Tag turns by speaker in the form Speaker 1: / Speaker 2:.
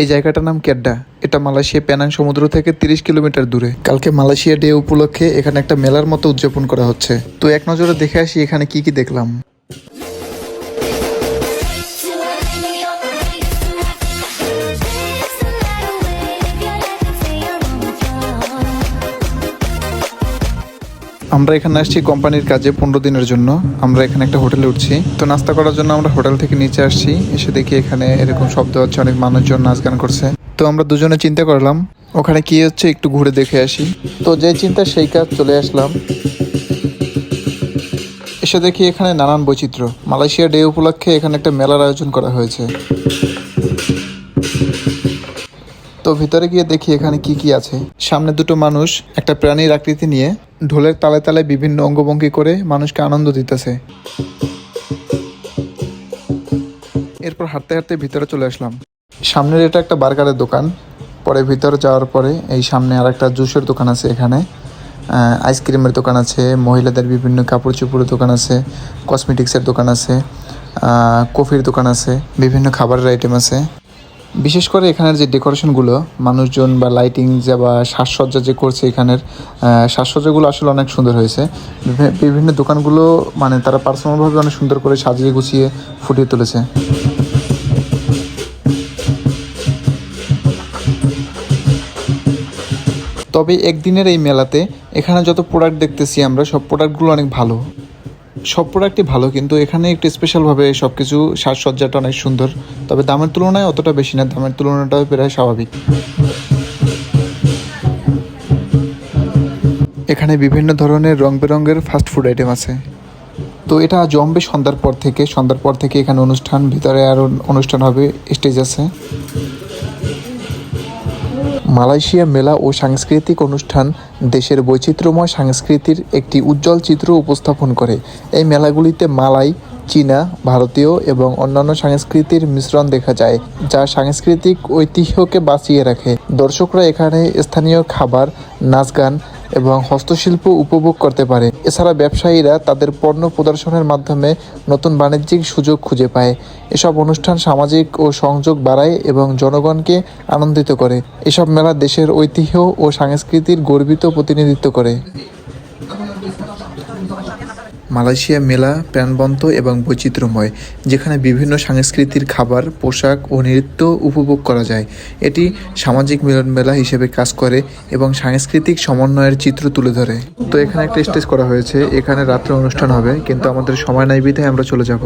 Speaker 1: এই জায়গাটার নাম কেড্ডা। এটা মালয়েশিয়া প্যানাং সমুদ্র থেকে তিরিশ কিলোমিটার দূরে। কালকে মালয়েশিয়া ডে উপলক্ষে এখানে একটা মেলার মতো উদযাপন করা হচ্ছে। তো এক নজরে দেখে আসি এখানে কি কি দেখলাম। আমরা এখানে আসছি কোম্পানির কাজে পনেরো দিনের জন্য। আমরা এখানে একটা হোটেলে উঠছি। তো নাস্তা করার জন্য আমরা হোটেল থেকে নিচে আসছি। এসে দেখি এখানে এরকম শব্দ হচ্ছে, অনেক মানুষজন নাচ গান করছে। তো আমরা দুজনে চিন্তা করলাম, ওখানে কি হচ্ছে একটু ঘুরে দেখে আসি। তো যে চিন্তা সেই কাজ চলে আসলাম। এসে দেখি এখানে নানান বৈচিত্র্য। মালয়েশিয়া ডে উপলক্ষে এখানে একটা মেলার আয়োজন করা হয়েছে। তো ভিতরে গিয়ে দেখি এখানে কি কি আছে। সামনে দুটো মানুষ, একটা প্রাণীর আকৃতি নিয়ে ঢোলের তালে তালে বিভিন্ন অঙ্গভঙ্গি করে মানুষকে আনন্দ দিতেছে। এরপর হাঁটতে হাঁটতে ভিতরে চলে আসলাম। সামনের এটা একটা বার্গারের দোকান। পরে ভিতরে যাওয়ার পরে এই সামনে আর একটা জুসের দোকান আছে এখানে। আইসক্রিমের দোকান আছে, মহিলাদের বিভিন্ন কাপড় চোপড়ের দোকান আছে, কসমেটিক্সের দোকান আছে কফির দোকান আছে, বিভিন্ন খাবারের আইটেম আছে। বিশেষ করে এখানের যে ডেকোরেশনগুলো, মানুষজন বা লাইটিং যা বা সাজসজ্জা যে করছে এখানের সাজসজ্জাগুলো আসলে অনেক সুন্দর হয়েছে। বিভি- বিভিন্ন দোকানগুলো মানে তারা পার্সোনালভাবে অনেক সুন্দর করে সাজিয়ে গুছিয়ে ফুটিয়ে তুলেছে। তবে একদিনের এই মেলাতে এখানে যত প্রোডাক্ট দেখতেছি আমরা, সব প্রোডাক্টগুলো অনেক ভালো। সব প্রোডাক্টই ভালো, কিন্তু এখানে একটু স্পেশালভাবে সব কিছু সাজসজ্জাটা অনেক সুন্দর। তবে দামের তুলনায় অতটা বেশি না, দামের তুলনাটাও প্রায় স্বাভাবিক। এখানে বিভিন্ন ধরনের রং বেরঙের ফাস্ট ফুড আইটেম আছে। তো এটা জমবে সন্ধ্যার পর থেকে, সন্ধ্যার পর থেকে এখানে অনুষ্ঠান, ভিতরে আরও অনুষ্ঠান হবে স্টেজ আছে। মালয়েশিয়া মেলা ও সাংস্কৃতিক অনুষ্ঠান দেশের বৈচিত্র্যময় সংস্কৃতির একটি উজ্জ্বল চিত্র উপস্থাপন করে। এই মেলাগুলিতে মালাই, চীনা, ভারতীয় এবং অন্যান্য সংস্কৃতির মিশ্রণ দেখা যায়, যা সাংস্কৃতিক ঐতিহ্যকে বাঁচিয়ে রাখে। দর্শকরা এখানে স্থানীয় খাবার, নাচ গান এবং হস্তশিল্প উপভোগ করতে পারে। এছাড়া ব্যবসায়ীরা তাদের পণ্য প্রদর্শনের মাধ্যমে নতুন বাণিজ্যিক সুযোগ খুঁজে পায়। এসব অনুষ্ঠান সামাজিক ও সংযোগ বাড়ায় এবং জনগণকে আনন্দিত করে। এসব মেলা দেশের ঐতিহ্য ও সংস্কৃতির গর্বিত প্রতিনিধিত্ব করে। মালয়েশিয়া মেলা, প্রাণবন্ত এবং বৈচিত্র্যময়, যেখানে বিভিন্ন সংস্কৃতির খাবার, পোশাক ও নৃত্য উপভোগ করা যায়। এটি সামাজিক মিলন মেলা হিসেবে কাজ করে এবং সাংস্কৃতিক সমন্বয়ের চিত্র তুলে ধরে। তো এখানে একটা স্টেজ করা হয়েছে। এখানে রাত্রে অনুষ্ঠান হবে, কিন্তু আমাদের সময় নাই বিধায় আমরা চলে যাব।